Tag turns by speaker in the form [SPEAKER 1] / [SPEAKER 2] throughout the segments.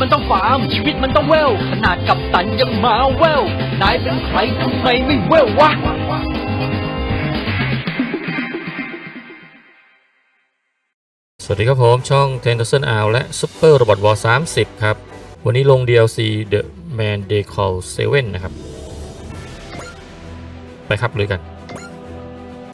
[SPEAKER 1] มันต้องฟาร์ม ชีวิตมันต้องเวลขนาดกับตันยังมาเวลนายเป็นใครทำไมไม่เวลวะ
[SPEAKER 2] สวัสดีครับผม ช่อง t e n t e r s o n o w และ Super Robot War 30 ครับ วันนี้ลง DLC The Man They Call 7 นะครับ ไปครับเลยกัน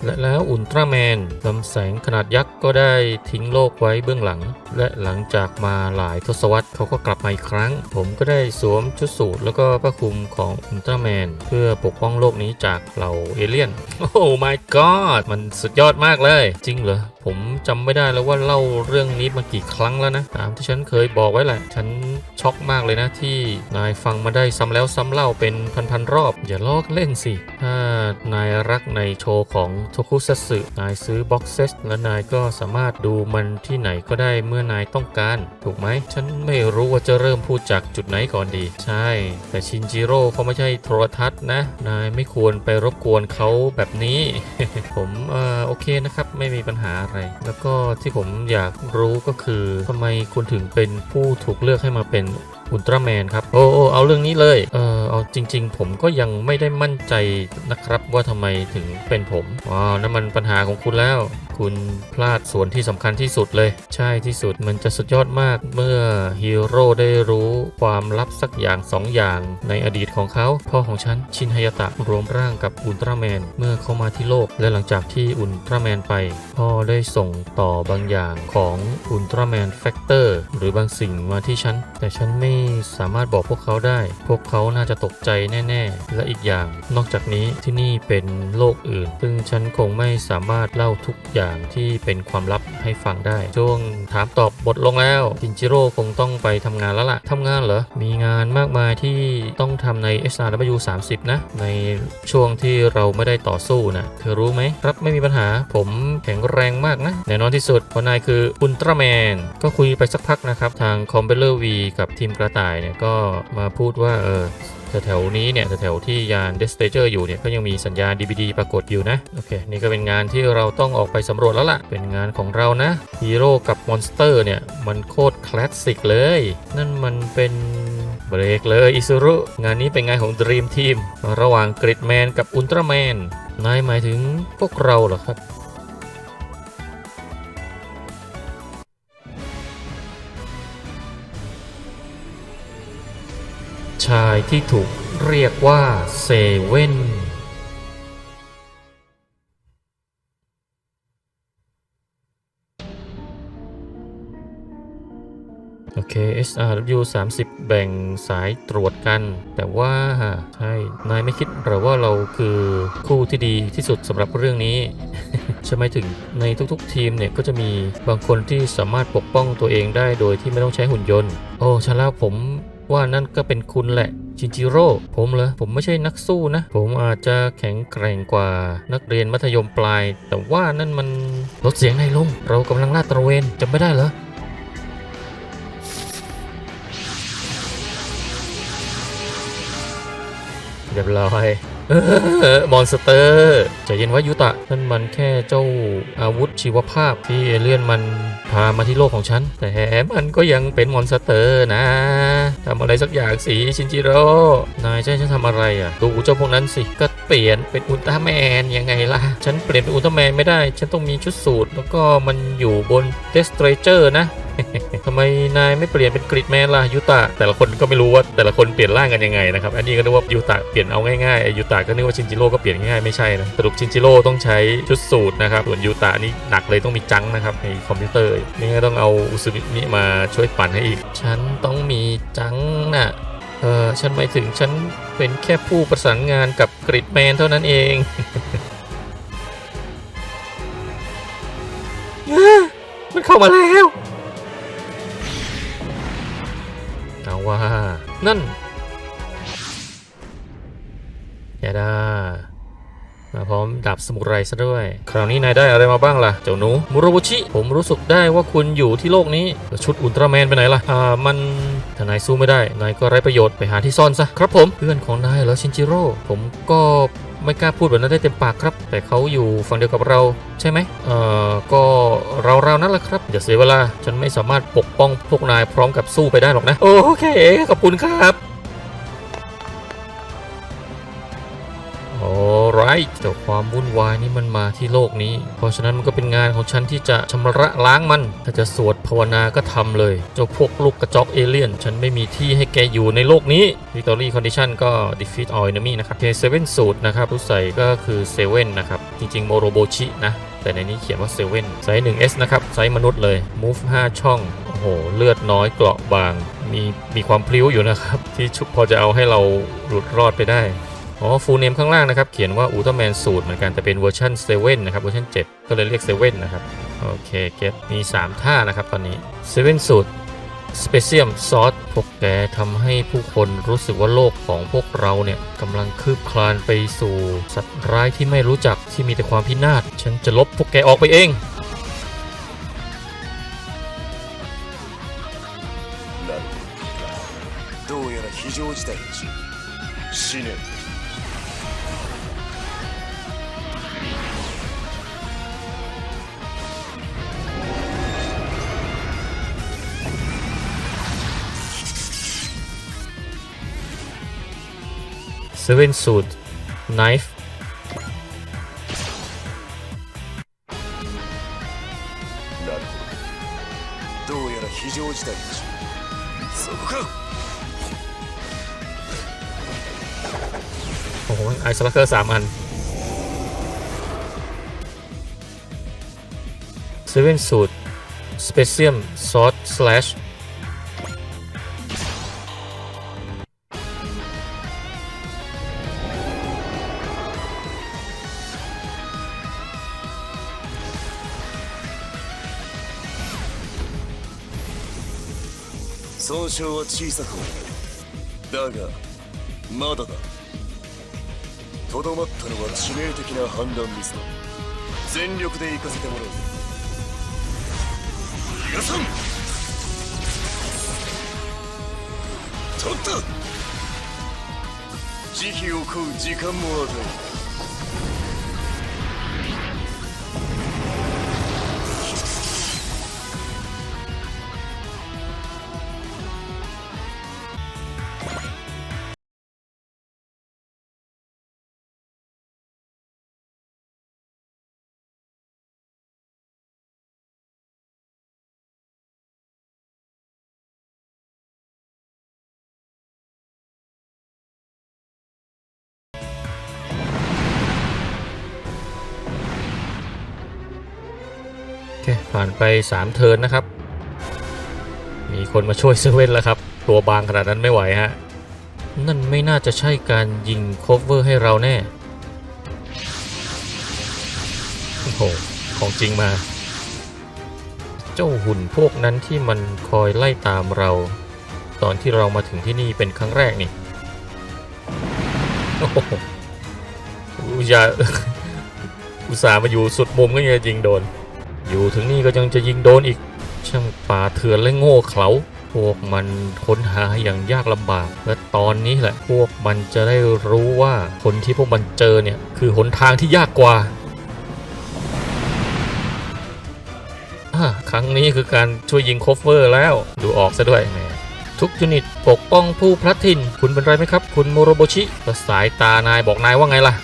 [SPEAKER 2] และแล้วอุลตร้าแมนลำแสงขนาดยักษ์ก็ได้ทิ้งโลกไว้เบื้องหลัง และหลังจากมาหลายทศวรรษเขาก็กลับมาอีกครั้ง ผมก็ได้สวมชุดสูทแล้วก็ผ้าคลุมของอุลตร้าแมนเพื่อปกป้องโลกนี้จากเหล่าเอเลี่ยน โอ้ my god มันสุดยอดมากเลย จริงเหรอ ผมจำไม่ได้แล้วว่าเล่าเรื่องนี้มากี่ครั้งแล้วนะตามที่ฉันเคยบอกไว้แหละฉันช็อกมากเลยนะที่นายฟังมาได้ซ้ำแล้วซ้ำเล่าเป็นพันๆรอบ อย่าลอกเล่นสิ ถ้านายรักในโชว์ของโทคุซัตสึนายซื้อบ็อกเซตและนายก็สามารถดูมันที่ไหนก็ได้เมื่อนายต้องการ ถูกไหม ฉันไม่รู้ว่าจะเริ่มพูดจากจุดไหนก่อนดี ใช่ แต่ชินจิโร่เขาไม่ใช่โทรทัศน์นะ นายไม่ควรไปรบกวนเขาแบบนี้ ผมเออโอเคนะครับ ไม่มีปัญหาอะไรแล้วก็ที่ผมอยากรู้ก็คือทำไมคุณถึงเป็นผู้ถูกเลือกให้มาเป็นอุลตร้าแมนครับ โอ้โอเอาเรื่องนี้เลย เออเอาจริง ๆ ผมก็ยังไม่ได้มั่นใจนะครับว่าทำไมถึงเป็นผมอ๋อนั่นมันปัญหาของคุณแล้ว คุณพลาดส่วนที่สำคัญที่สุดเลย ใช่ที่สุดมันจะสุดยอดมากเมื่อฮีโร่ได้รู้ความลับสักอย่างสองอย่างในอดีตของเขา พ่อของฉันชินฮายตะรวมร่างกับอุลตร้าแมน เมื่อเขามาที่โลก และหลังจากที่อุลตร้าแมนไป พ่อได้ส่งต่อบางอย่างของอุลตร้าแมนแฟกเตอร์หรือบางสิ่งมาที่ฉัน แต่ฉันไม่สามารถบอกพวกเขาได้ พวกเขาน่าจะตกใจแน่ ๆ และอีกอย่าง นอกจากนี้ที่นี่เป็นโลกอื่น ซึ่งฉันคงไม่สามารถเล่าทุกอย่างที่เป็นความลับให้ฟังได้ ช่วงถามตอบบทลงแล้วจินจิโร่คงต้องไปทำงานแล้วล่ะทำงานเหรอ มีงานมากมายที่ต้องทำใน SRW 30 นะ ในช่วงที่เราไม่ได้ต่อสู้นะเธอรู้ไหมครับไม่มีปัญหาผม แข็งแรงมากนะแน่นอนที่สุดเพราะนายคืออุลตร้าแมนก็คุยไปสักพักนะครับ ทางคอมเบลเลอร์วีกับทีมกระต่ายเนี่ยก็มาพูดว่าเออแถวๆนี้เนี่ยแถวๆที่ยานเดสเตเจอร์อยู่เนี่ยก็ยังมีสัญญาณ DVD ปรากฏอยู่นะ โอเค นี่ก็เป็นงานที่เราต้องออกไปสำรวจแล้วล่ะ เป็นงานของเรานะฮีโร่กับมอนสเตอร์เนี่ย มันโคตรคลาสสิกเลย นั่นมันเป็นเบรกเลยอิซุรุ งานนี้เป็นงานของ Dream Team ระหว่างกริดแมนกับอุลตร้าแมนนายหมายถึงพวกเราเหรอครับ ชายที่ถูกเรียกว่าเซเว่นโอเค SRW 30 แบ่งสายตรวจกัน แต่ว่าใช่ นายไม่คิดหรือว่าเราคือคู่ที่ดีที่สุดสำหรับเรื่องนี้ ใช่ไหมถึงในทุกๆ ทีมเนี่ย ก็จะมีบางคนที่สามารถปกป้องตัวเองได้โดยที่ไม่ต้องใช้หุ่นยนต์ โอ้ฉันแล้วผม ว่านั่นก็เป็นคุณแหละชินจิโร่ผมเหรอผมไม่ใช่นักสู้นะ ผมอาจจะแข็งแกร่งกว่านักเรียนมัธยมปลาย แต่ว่านั่นมันลดเสียงในลง เรากำลังลาดตระเวนจำไม่ได้เหรอเรียบร้อย มอนสเตอร์ใจเย็นว่ายุตะนั่นมันแค่เจ้าอาวุธชีวภาพที่เอเลี่ยนมันพามาที่โลกของฉัน แต่มันก็ยังเป็นมอนสเตอร์นะทำอะไรสักอย่างสิชินจิโร่นายให้ฉันทำอะไรอะดูเจ้าพวกนั้นสิก็เปลี่ยนเป็นอุลตร้าแมนยังไงล่ะ ฉันเปลี่ยนเป็นอุลตร้าแมนไม่ได้ ฉันต้องมีชุดสูทแล้วก็มันอยู่บนเดสเทรเจอร์นะ ทำไมนายไม่เปลี่ยนเป็นกริดแมนล่ะยูตะแต่ละคนก็ไม่รู้ว่าแต่ละคนเปลี่ยนร่างกันยังไงนะครับอันนี้ก็นึกว่ายูตะเปลี่ยนเอาง่ายๆยูตะก็นึกว่าชินจิโร่ก็เปลี่ยนง่ายไม่ใช่นะสรุปชินจิโร่ต้องใช้ชุดสูทนะครับส่วนยูตะนี่หนักเลยต้องมีจังนะครับในคอมพิวเตอร์นี่ก็ต้องเอาอุซุมิมาช่วยปั่นให้อีก ฉันต้องมีจังน่ะเออฉันหมายถึงฉันเป็นแค่ผู้ประสานงานกับกริดแมนเท่านั้นเองมันเข้ามาแล้ว นั่นยาดามาพร้อมดาบสมุไรซะด้วย คราวนี้นายได้อะไรมาบ้างล่ะ เจ้าหนูมุรบุชิ ผมรู้สึกได้ว่าคุณอยู่ที่โลกนี้ ชุดอุลตร้าแมนไปไหนล่ะ อ่า มันถ้านายสู้ไม่ได้ นายก็ไร้ประโยชน์ไปหาที่ซ่อนซะ ครับผม เพื่อนของนายเหรอชินจิโร่ ผมก็ไม่กล้าพูดแบบนั้นได้เต็มปากครับ แต่เขาอยู่ฝั่งเดียวกับเราใช่ไหมเอ่อ ก็ เราๆนั่นแหละครับอย่าเสียเวลา ฉันไม่สามารถปกป้องพวกนายพร้อมกับสู้ไปได้หรอกนะ โอเค ขอบคุณครับ alright เจ้าความวุ่นวายนี่มันมาที่โลกนี้ เพราะฉะนั้นมันก็เป็นงานของฉันที่จะชำระล้างมัน ถ้าจะสวดภาวนาก็ทำเลย เจ้าพวกลูกกระจอกเอเลี่ยน ฉันไม่มีที่ให้แกอยู่ในโลกนี้ Victory Condition ก็ defeat all enemy นะครับ K7 สูตรนะครับรู้ใส่ก็คือ 7 นะครับ จริงๆ โมโรโบชินะ แต่ในนี้เขียนว่า7ไซส์ 1S นะครับ ไซส์มนุษย์เลย move 5 ช่อง โอ้โห เลือดน้อยเกราะบาง มีมีความพลิ้วอยู่นะครับ ที่ชุบพอจะเอาให้เราหลุดรอดไปได้อ๋อฟูลเนมข้างล่างนะครับ เขียนว่าอุลตร้าแมนสูตรเหมือนกัน แต่เป็นเวอร์ชัน7นะครับ เวอร์ชัน7 ก็เลยเรียก 7 นะครับ โอเค เก็ตมี 3 ท่านะครับตอนนี้7สูตร สเปเซียมซอสพวกแกทำให้ผู้คนรู้สึกว่าโลกของพวกเราเนี่ยกำลังคืบคลานไปสู่สัตว์ร้ายที่ไม่รู้จักที่มีแต่ความพินาศ ฉันจะลบพวกแกออกไปเอง
[SPEAKER 3] なるほどどうやら非常事態らしい死ね
[SPEAKER 2] 7สูตร knife
[SPEAKER 3] なるほどどうやら非常事態らしいそこか
[SPEAKER 2] โอ้โหไอซ์ลักเกอร์สามอันเซเว่นสูตร สเปเซียมซอสสแลช
[SPEAKER 3] 傷は小さくだがまだだ。とどまったのは致命的な判断ミスだ。全力で行かせてもらう。逃がさん取った慈悲を請う時間も与える。
[SPEAKER 2] ผ่านไป 3 เทิร์นนะครับ มีคนมาช่วยเซเว่นแล้วครับ ตัวบางขนาดนั้นไม่ไหวฮะ นั่นไม่น่าจะใช่การยิงโคเวอร์ให้เราแน่ โอ้โห ของจริงมา เจ้าหุ่นพวกนั้นที่มันคอยไล่ตามเรา ตอนที่เรามาถึงที่นี่เป็นครั้งแรกนี่โอ้โหอย่าอุตส่าห์มาอยู่สุดมุมก็ยังยิงโดน อยู่ถึงนี่ก็ยังจะยิงโดนอีก ช่างป่าเถื่อนและโง่เขลาพวกมันค้นหาอย่างยากลำบาก และตอนนี้แหละ พวกมันจะได้รู้ว่าคนที่พวกมันเจอเนี่ย คือหนทางที่ยากกว่าอะครั้งนี้คือการช่วยยิงโคฟเวอร์แล้ว ดูออกซะด้วยแมทุกยูนิตปกป้องผู้พลัดถิ่น คุณเป็นไรไหมครับ คุณโมโรโบชิ สายตานายบอกนายว่าไงล่ะ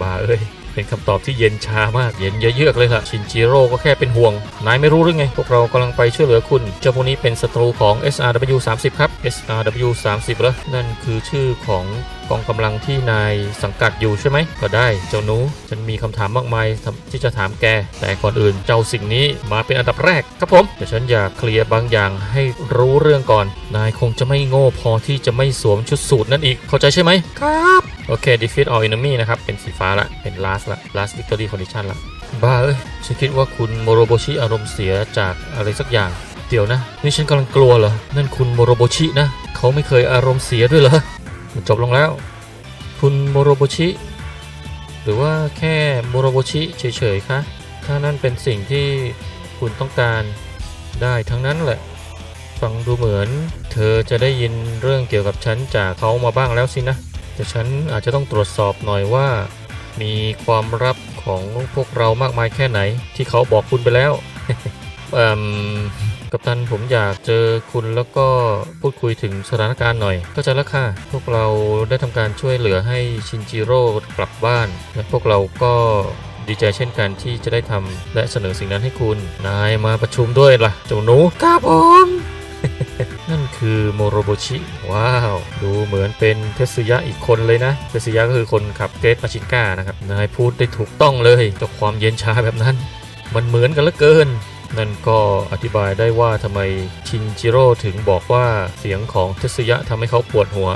[SPEAKER 2] บ้าเอ้ย เป็นคำตอบที่เย็นชามากเย็นเยือกเลยค่ะชินจิโร่ก็แค่เป็นห่วง นายไม่รู้หรือไง พวกเรากำลังไปช่วยเหลือคุณ เจ้าพวกนี้เป็นศัตรูของ SRW 30ครับ SRW 30แล้วนั่นคือชื่อของกองกำลังที่นายสังกัดอยู่ใช่ไหม ก็ได้เจ้าหนูฉันมีคำถามมากมายทำที่จะถามแก แต่ก่อนอื่นเจ้าสิ่งนี้มาเป็นอันดับแรกครับผมแต่ฉันอยากเคลียร์บางอย่างให้รู้เรื่องก่อน นายคงจะไม่โง่พอที่จะไม่สวมชุดสูทนั่นอีกเข้าใจใช่ไหมครับ โอเค defeat all enemy นะครับ เป็นสีฟ้าละ เป็น last ละ last victory condition ละ บ้าเอ้ย ฉันคิดว่าคุณโมโรโบชิอารมณ์เสียจากอะไรสักอย่าง เดี๋ยวนะ นี่ฉันกำลังกลัวเหรอ นั่นคุณโมโรโบชินะ เขาไม่เคยอารมณ์เสียด้วยเหรอมันจบลงแล้ว คุณโมโรโบชิ หรือว่าแค่โมโรโบชิเฉยๆ คะ ถ้านั่นเป็นสิ่งที่คุณต้องการได้ทั้งนั้นแหละ ฟังดูเหมือน เธอจะได้ยินเรื่องเกี่ยวกับฉันจากเขามาบ้างแล้วสินะ แต่ฉันอาจจะต้องตรวจสอบหน่อยว่า มีความลับของพวกเรามากมายแค่ไหน ที่เขาบอกคุณไปแล้วกัปตันผมอยากเจอคุณแล้วก็พูดคุยถึงสถานการณ์หน่อยเข้าใจแล้วค่ะ พวกเราได้ทำการช่วยเหลือให้ชินจิโร่กลับบ้าน และพวกเราก็ดีใจเช่นกันที่จะได้ทำและเสนอสิ่งนั้นให้คุณ นายมาประชุมด้วยล่ะเจ้าหนูครับผม คือโมโรโบชิ ว้าว ดูเหมือนเป็นเทสึยะอีกคนเลยนะ เทสึยะก็คือคนขับเกรทมาชิก้านะครับ นายพูดได้ถูกต้องเลยแต่ความเย็นชาแบบนั้น มันเหมือนกันเหลือเกิน นั่นก็อธิบายได้ว่าทำไมชินจิโร่ถึงบอกว่าเสียงของเทสึยะทำให้เขาปวดหัว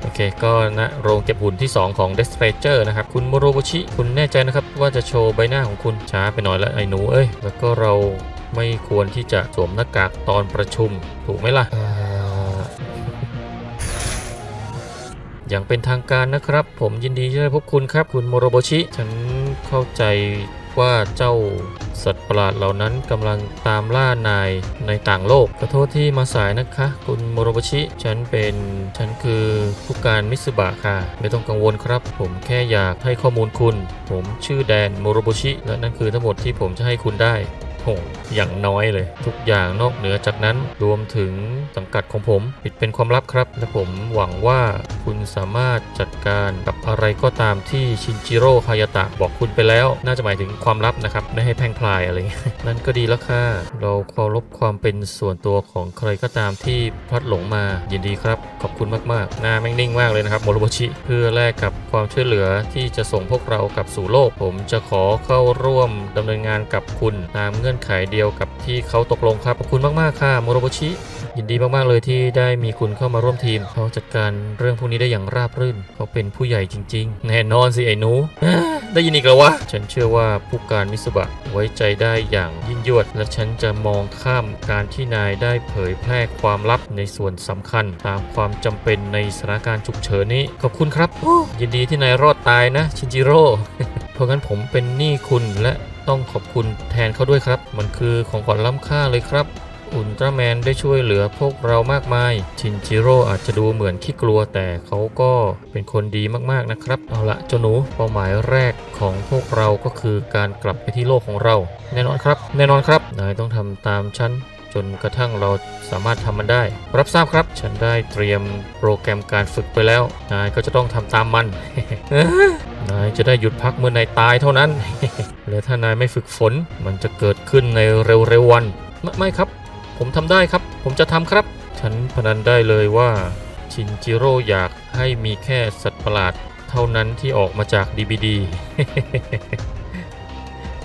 [SPEAKER 2] โอเค ก็ณโรงเก็บหุ่นที่ 2 ของ d e s t r a t o r นะครับ คุณโมโรโบชิ คุณแน่ใจนะครับ ว่าจะโชว์ใบหน้าของคุณช้าไปหน่อยแล้วไอ้หนูเอ้ยแล้วก็เราไม่ควรที่จะสวมหน้ากากตอนประชุมถูกไหมล่ะ อย่างเป็นทางการนะครับ ผมยินดีที่ได้พบคุณครับ คุณโมโรโบชิ ฉันเข้าใจว่าเจ้าสัตว์ประหลาดเหล่านั้นกำลังตามล่านายในต่างโลก ขอโทษที่มาสายนะคะ คุณโมโรโบชิ ฉันเป็นฉันคือผู้การมิสบะค่ะ ไม่ต้องกังวลครับ ผมแค่อยากให้ข้อมูลคุณ ผมชื่อแดนโมโรโบชิ และนั่นคือทั้งหมดที่ผมจะให้คุณได้ โหอย่างน้อยเลย ทุกอย่างนอกเหนือจากนั้นรวมถึงสังกัดของผมปิดเป็นความลับครับ และผมหวังว่าคุณสามารถจัดการกับอะไรก็ตามที่ชินจิโร่ฮายาตะบอกคุณไปแล้ว น่าจะหมายถึงความลับนะครับไม่ให้แพ่งพลายอะไรนั่นก็ดีแล้วค่ะ เราเคารพความเป็นส่วนตัวของใครก็ตามที่พลัดหลงมายินดีครับ ขอบคุณมากๆหน้าแม่งนิ่งมากเลยนะครับโมโรบชิเพื่อแลกกับความช่วยเหลือที่จะส่งพวกเรากลับสู่โลก ผมจะขอเข้าร่วมดำเนินงานกับคุณตามเงื่อนไขเดียวกับที่เขาตกลงครับ ขอบคุณมากๆค่ะโมโรโบชิ ยินดีมากๆเลยที่ได้มีคุณเข้ามาร่วมทีม เขาจัดการเรื่องพวกนี้ได้อย่างราบรื่น เขาเป็นผู้ใหญ่จริง ๆ แน่นอนสิไอ้หนู ได้ยินอีกแล้ววะ ฉันเชื่อว่าผู้การมิสบะไว้ใจได้อย่างยิ่งยวด และฉันจะมองข้ามการที่นายได้เผยแพร่ความลับในส่วนสำคัญ ตามความจำเป็นในสถานการณ์ฉุกเฉินนี้ ขอบคุณครับโอ้ยินดีที่นายรอดตายนะ ชินจิโร่ เพราะงั้นผมเป็นหนี้คุณและ ต้องขอบคุณแทนเขาด้วยครับ มันคือของขวัญล้ำค่าเลยครับ อุลตร้าแมนได้ช่วยเหลือพวกเรามากมาย ชินจิโร่อาจจะดูเหมือนขี้กลัวแต่เขาก็เป็นคนดีมากๆนะครับ เอาละเจ้าหนูเป้าหมายแรกของพวกเราก็คือการกลับไปที่โลกของเรา แน่นอนครับ แน่นอนครับ นายต้องทำตามฉัน จนกระทั่งเราสามารถทำมันได้ รับทราบครับ ฉันได้เตรียมโปรแกรมการฝึกไปแล้ว นายก็จะต้องทำตามมัน นายจะได้หยุดพักเมื่อนายตายเท่านั้น และถ้านายไม่ฝึกฝน มันจะเกิดขึ้นในเร็วๆวันไม่ไม่ครับ ผมทำได้ครับ ผมจะทำครับ ฉันพนันได้เลยว่าชินจิโร่อยากให้มีแค่สัตว์ประหลาดเท่านั้นที่ออกมาจาก DVD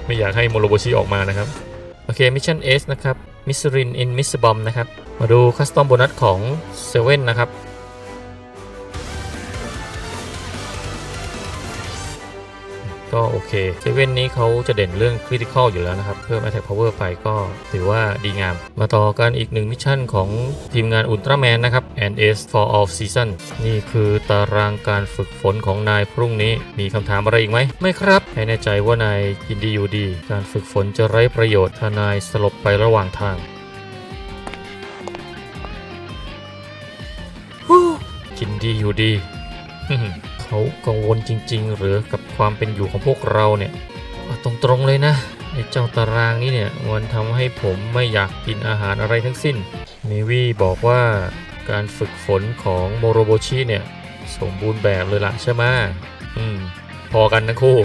[SPEAKER 2] ไม่อยากให้โมโรโบชิออกมานะครับ โอเคมิชชั่น S นะครับ มิสรินอินมิสบอมนะครับ มาดูคัสตอมโบนัสของเซเว่นนะครับ ก็โอเคเซเว่นนี้เขาจะเด่นเรื่องคริติคอลอยู่แล้วนะครับ เพิ่ม Attack Power ไปก็ถือว่าดีงาม มาต่อกันอีกหนึ่งมิชชั่นของทีมงานอุลตร้าแมนนะครับ and S for all season นี่คือตารางการฝึกฝนของนายพรุ่งนี้มีคำถามอะไรอีกไหม ไม่ครับ ให้แน่ใจว่านายยินดีอยู่ดี การฝึกฝนจะไร้ประโยชน์ถ้านายสลบไประหว่างทางยินดีอยู่ดี เขากังวลจริง ๆ หรือกับความเป็นอยู่ของพวกเราเนี่ยตรงๆเลยนะไอ้เจ้าตารางนี้เนี่ยมันทำให้ผมไม่อยากกินอาหารอะไรทั้งสิ้นเมวี่บอกว่าการฝึกฝนของโมโรโบชิเนี่ยสมบูรณ์แบบเลยละใช่ไหมอืมพอกันนะคู่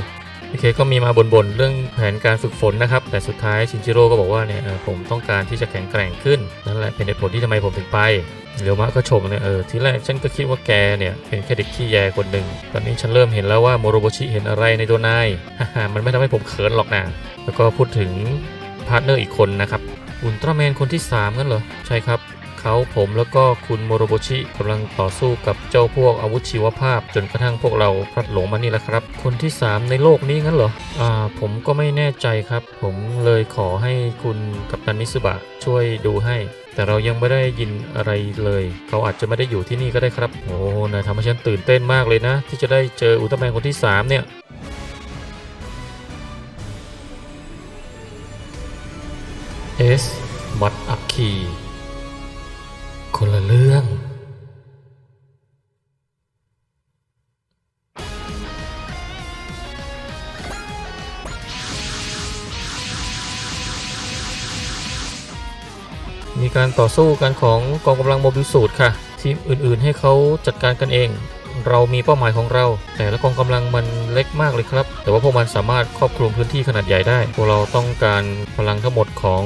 [SPEAKER 2] โอเคก็มีมาบ่นๆเรื่องแผนการฝึกฝนนะครับ แต่สุดท้ายชินจิโร่ก็บอกว่าเนี่ยผมต้องการที่จะแข็งแกร่งขึ้น นั่นแหละเป็นเหตุผลที่ทำไมผมถึงไป เรียวมะก็ชมเนี่ยเออทีแรกฉันก็คิดว่าแกเนี่ยเป็นแค่เด็กขี้แยคนหนึ่งตอนนี้ฉันเริ่มเห็นแล้วว่าโมโรโบชิเห็นอะไรในตัวนายมันไม่ทำให้ผมเขินหรอกนะแล้วก็พูดถึงพาร์ทเนอร์อีกคนนะครับอุลตร้าแมนคนที่3งั้นเหรอใช่ครับเขาผมแล้วก็คุณโมโรโบชิกำลังต่อสู้กับเจ้าพวกอาวุธชีวภาพ จนกระทั่งพวกเราพลัดหลงมานี่แหละครับ คนที่ 3 ในโลกนี้งั้นเหรออ่าผมก็ไม่แน่ใจครับ ผมเลยขอให้คุณกัปตันนิสบะช่วยดูให้ แต่เรายังไม่ได้ยินอะไรเลย เขาอาจจะไม่ได้อยู่ที่นี่ก็ได้ครับ โอ้นายทำให้ฉันตื่นเต้นมากเลยนะ ที่จะได้เจออุลตร้าแมนคนที่ 3 เนี่ย การต่อสู้กันของกองกำลังโมบิลสูตรค่ะ ทีมอื่นๆ ให้เขาจัดการกันเอง เรามีเป้าหมายของเรา แต่ละกองกำลังมันเล็กมากเลยครับ แต่ว่าพวกมันสามารถครอบคลุมพื้นที่ขนาดใหญ่ได้ พวกเราต้องการพลังทั้งหมดของ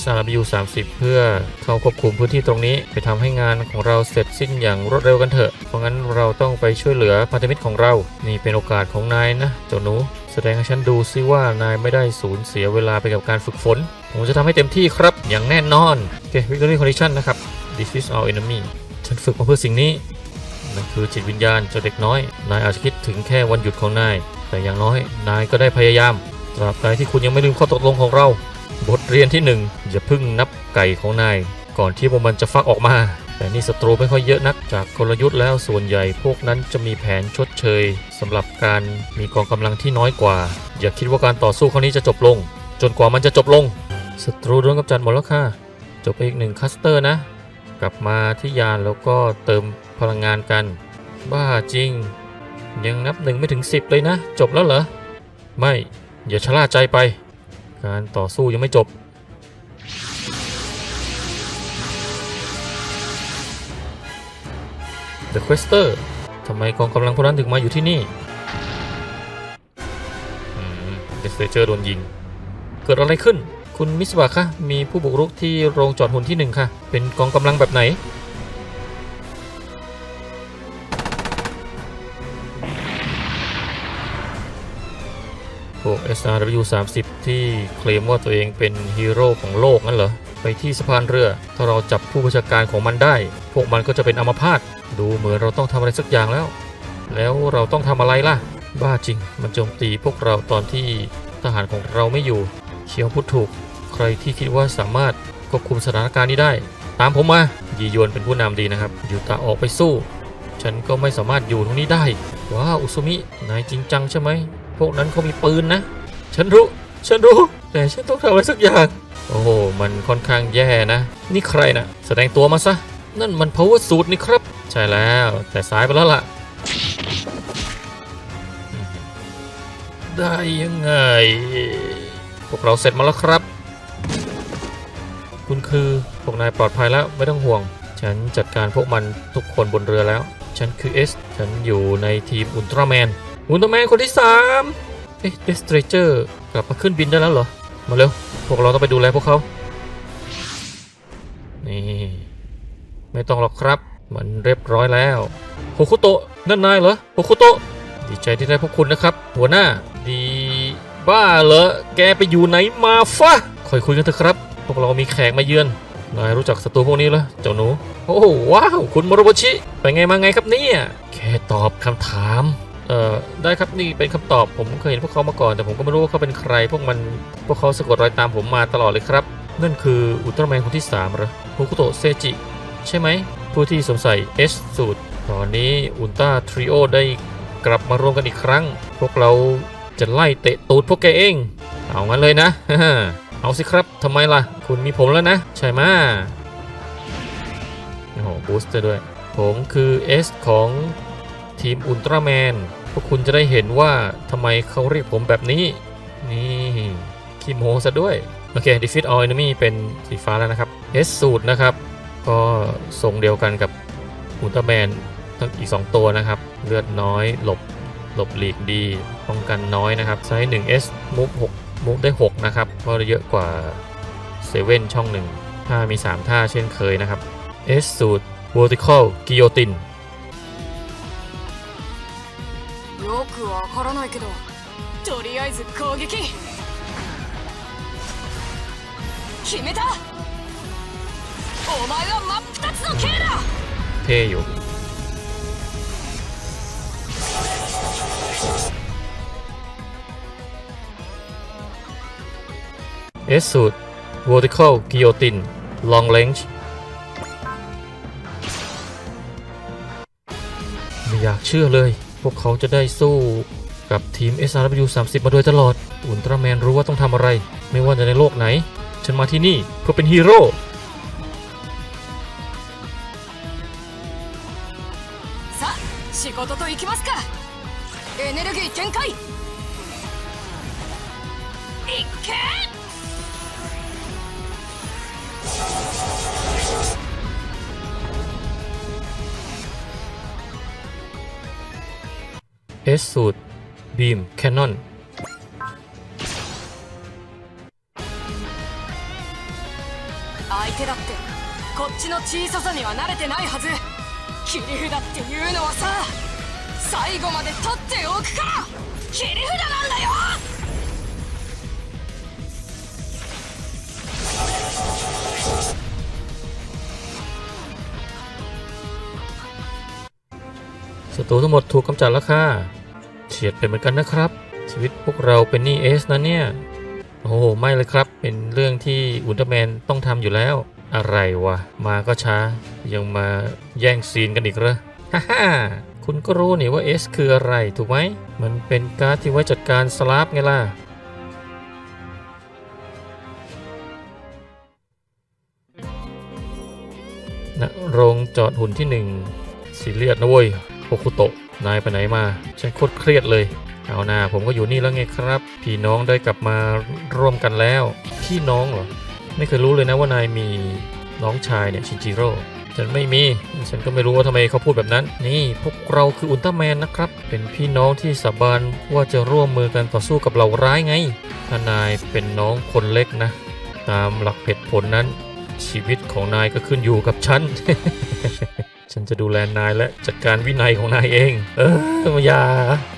[SPEAKER 2] SRW 30 เพื่อเข้าควบคุมพื้นที่ตรงนี้ ไปทำให้งานของเราเสร็จสิ้นอย่างรวดเร็วกันเถอะ เพราะงั้นเราต้องไปช่วยเหลือพันธมิตรของเรา นี่เป็นโอกาสของนายนะเจ้าหนูแสดงให้ฉันดูซิว่านายไม่ได้สูญเสียเวลาไปกับการฝึกฝน ผมจะทำให้เต็มที่ครับ อย่างแน่นอน โอเค Victory Condition นะครับ This is our enemy ฉันฝึกมาเพื่อสิ่งนี้นั่นคือจิตวิญญาณเจ้าเด็กน้อย นายอาจจะคิดถึงแค่วันหยุดของนาย แต่อย่างน้อย นายก็ได้พยายาม ตราบใดที่คุณยังไม่ลืมข้อตกลงของเรา บทเรียนที่หนึ่งอย่าพึ่งนับไก่ของนาย ก่อนที่พวกมันจะฟักออกมา แต่นี่ศัตรูไม่ค่อยเยอะนัก จากกลยุทธ์แล้วส่วนใหญ่พวกนั้นจะมีแผนชดเชยสำหรับการมีกองกำลังที่น้อยกว่า อย่าคิดว่าการต่อสู้ครั้งนี้จะจบลง จนกว่ามันจะจบลงศัตรูโดนกำจัดหมดแล้วค่ะ จบไปอีกหนึ่งคัสเตอร์นะ กลับมาที่ยานแล้วก็เติมพลังงานกัน บ้าจริง ยังนับหนึ่งไม่ถึง 10 เลยนะ จบแล้วเหรอ ไม่ อย่าชะล่าใจไป การต่อสู้ยังไม่จบ The Quester ทำไมกองกำลังพวกนั้นถึงมาอยู่ที่นี่เดสเตเจอร์โดนยิง เกิดอะไรขึ้น คุณมิสบะคะมีผู้บุกรุกที่โรงจอดหุ่นที่หนึ่งค่ะ เป็นกองกำลังแบบไหน พวก SRW 30 ที่เคลมว่าตัวเองเป็นฮีโร่ของโลกนั่นเหรอ ไปที่สะพานเรือ ถ้าเราจับผู้บัญชาการของมันได้ พวกมันก็จะเป็นอมพาต ดูเหมือนเราต้องทำอะไรสักอย่างแล้ว แล้วเราต้องทำอะไรล่ะ บ้าจริง มันโจมตีพวกเราตอนที่ทหารของเราไม่อยู่เชียวพูดถูก ใครที่คิดว่าสามารถควบคุมสถานการณ์นี้ได้ ตามผมมา ยียวนเป็นผู้นำดีนะครับ ยูตาออกไปสู้ ฉันก็ไม่สามารถอยู่ตรงนี้ได้ ว้าว อุซุมิ นายจริงจังใช่ไหม พวกนั้นเขามีปืนนะ ฉันรู้ ฉันรู้ แต่ฉันต้องทำอะไรสักอย่าง โอ้โห มันค่อนข้างแย่นะ นี่ใครนะ แสดงตัวมาซะ นั่นมัน power suit นี่ครับ ใช่แล้วแต่สายไปแล้วล่ะ ได้ยังไง พวกเราเสร็จมาแล้วครับ คุณคือพวกนายปลอดภัยแล้วไม่ต้องห่วง ฉันจัดการพวกมันทุกคนบนเรือแล้ว ฉันคือเอส ฉันอยู่ในทีมอุลตร้าแมน อุลตร้าแมนคนที่ 3 เอ๊ะเดสเตรเจอร์กลับมาขึ้นบินได้แล้วเหรอ มาเร็ว พวกเราต้องไปดูแลพวกเขา นี่ ไม่ต้องหรอกครับ มันเรียบร้อยแล้วโฮคุโตะนั่นนายเหรอโฮคุโตะดีใจที่ได้พบคุณนะครับ หัวหน้าดีบ้าเหรอแกไปอยู่ไหนมาฟะคอยคุยกันเถอะครับ พวกเรามีแขกมาเยือนนายรู้จักศัตรูพวกนี้เหรอเจ้าหนู โอ้โหว้าวคุณมรบชิไปไงมาไงครับเนี่ยแค่ตอบคำถามเอ่อได้ครับนี่เป็นคำตอบผมเคยเห็นพวกเขามาก่อน แต่ผมก็ไม่รู้ว่าเขาเป็นใคร พวกมันพวกเขาสะกดรอยตามผมมาตลอดเลยครับ นั่นคืออุลตร้าแมนคนที่3เหรอโฮคุโตะเซจิ ใช่ไหม ผู้ที่สวมใส่ S สูตรตอนนี้อุลตร้าทริโอได้กลับมารวมกันอีกครั้ง พวกเราจะไล่เตะตูดพวกแกเอง เอางั้นเลยนะ เอาสิครับทำไมล่ะ คุณมีผมแล้วนะ ใช่ไหมโอ้โหบูสเตอร์ด้วย ผมคือ S ของทีมอุลตร้าแมน พวกคุณจะได้เห็นว่าทำไมเขาเรียกผมแบบนี้ นี่ขี้โมซะด้วย โอเค defeat all enemy เป็นสีฟ้าแล้วนะครับ S สูตรนะครับ ก็ทรงเดียวกันกับอุลตร้าแมนทั้งอีก 2 ตัวนะครับ เลือดน้อยหลบหลบหลีกดี ป้องกันน้อยนะครับไซส์ 1S move 6 move ได้ 6 นะครับ ก็เยอะกว่า 7 ช่อง 1 ถ้ามี 3 ท่าเช่นเคยนะครับ S สูตร vertical guillotine
[SPEAKER 4] よくわからないけどとりあえず攻撃決めた お前は真っ二つの刑だ
[SPEAKER 2] เท่อยู่ S สูตร vertical guillotine long range ไม่อยากเชื่อเลย พวกเขาจะได้สู้กับทีม SRW 30 มาโดยตลอด อุลตร้าแมนรู้ว่าต้องทำอะไร ไม่ว่าจะในโลกไหน ฉันมาที่นี่เพื่อเป็นฮีโร่ Beam Cannon
[SPEAKER 4] 相手だってこっちの小ささには慣れてないはず切り札っていうのはさ最後まで取っておくから切り札なんだよ
[SPEAKER 2] ศัตรูทั้งหมดถูกกำจัดแล้วค่ะ เฉียดไปเหมือนกันนะครับ ชีวิตพวกเราเป็นหนี่เอสนะเนี่ย โอ้โห ไม่เลยครับ เป็นเรื่องที่อุลตร้าแมนต้องทำอยู่แล้ว อะไรวะ มาก็ช้า ยังมาแย่งซีนกันอีกเหรอฮ่าฮ่าคุณก็รู้นี่ว่า S คืออะไรถูกไหม มันเป็นการ์ดที่ไว้จัดการสลาฟไงล่ะณโรงจอดหุ่นที่หนึ่งซีเรียสนะเว้ยโอคุโตะ นายไปไหนมา ฉันโคตรเครียดเลย เอาหน้าผมก็อยู่นี่แล้วไงครับ พี่น้องได้กลับมาร่วมกันแล้ว พี่น้องเหรอ ไม่เคยรู้เลยนะว่านายมีน้องชายเนี่ยชินจิโร่ฉันไม่มี ฉันก็ไม่รู้ว่าทำไมเขาพูดแบบนั้น นี่พวกเราคืออุลตร้าแมนนะครับ เป็นพี่น้องที่สาบานว่าจะร่วมมือกันต่อสู้กับเหล่าร้ายไง ถ้านายเป็นน้องคนเล็กนะ ตามหลักเหตุผลนั้น ชีวิตของนายก็ขึ้นอยู่กับฉัน ฉันจะดูแลนายและจัดการวินัยของนายเอง เอออย่า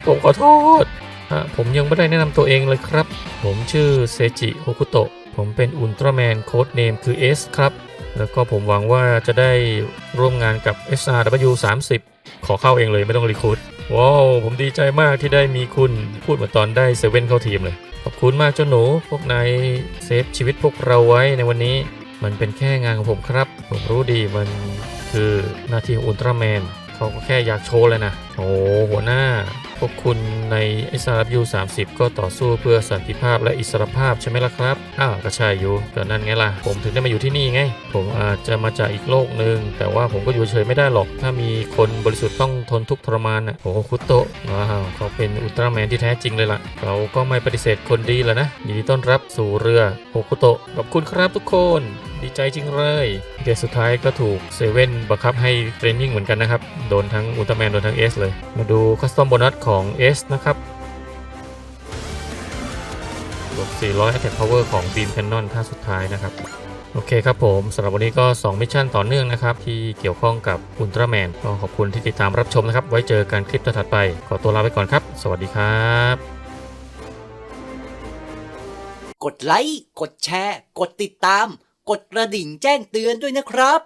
[SPEAKER 2] ผมขอโทษฮะผมยังไม่ได้แนะนำตัวเองเลยครับ ผมชื่อเซจิโฮคุโตะ ผมเป็นอุลตร้าแมนโค้ดเนมคือ S ครับ แล้วก็ผมหวังว่าจะได้ร่วมงานกับ SRW 30 ขอเข้าเองเลยไม่ต้องรีคูดว้าว ผมดีใจมากที่ได้มีคุณพูดเหมือนตอนได้เซเว่นเข้าทีมเลย ขอบคุณมากเจ้าหนู พวกนายเซฟชีวิตพวกเราไว้ในวันนี้ มันเป็นแค่งานของผมครับ ผมรู้ดีมัน คือหน้าที่ของอุลตร้าแมนเขาก็แค่อยากโชว์เลยนะ โอ้หัวหน้า พวกคุณใน SRW 30 ก็ต่อสู้เพื่อสันติภาพและอิสรภาพใช่ไหมล่ะครับ อ้าวก็ใช่อยู่ก็นั่นไงล่ะ ผมถึงได้มาอยู่ที่นี่ไง ผมอาจจะมาจากอีกโลกหนึ่งแต่ว่าผมก็อยู่เฉยไม่ได้หรอก ถ้ามีคนบริสุทธิ์ต้องทนทุกข์ทรมานน่ะโอ้คุโตะว้าวเขาเป็นอุลตร้าแมนที่แท้จริงเลยล่ะเราก็ไม่ปฏิเสธคนดีแล้วนะยินดีต้อนรับสู่เรือโอคุโตะขอบคุณครับทุกคน ดีใจจริงเลยเกมสุดท้ายก็ถูกเซเว่นบังคับให้เทรนนิ่งเหมือนกันนะครับ โดนทั้งอุลตร้าแมนโดนทั้ง S เลย มาดูคัสตอมโบนัสของ S นะครับบวก400 Attack Power ของ Beam Cannon ท่าสุดท้ายนะครับ โอเคครับผมสำหรับวันนี้ก็ 2 มิชชั่นต่อเนื่องนะครับ ที่เกี่ยวข้องกับอุลตร้าแมนก็ขอบคุณที่ติดตามรับชมนะครับ ไว้เจอกันคลิปถัดไป ขอตัวลาไปก่อนครับ สวัสดีครับ
[SPEAKER 5] กดไลค์ กดแชร์ กดติดตาม กดกระดิ่งแจ้งเตือนด้วยนะครับ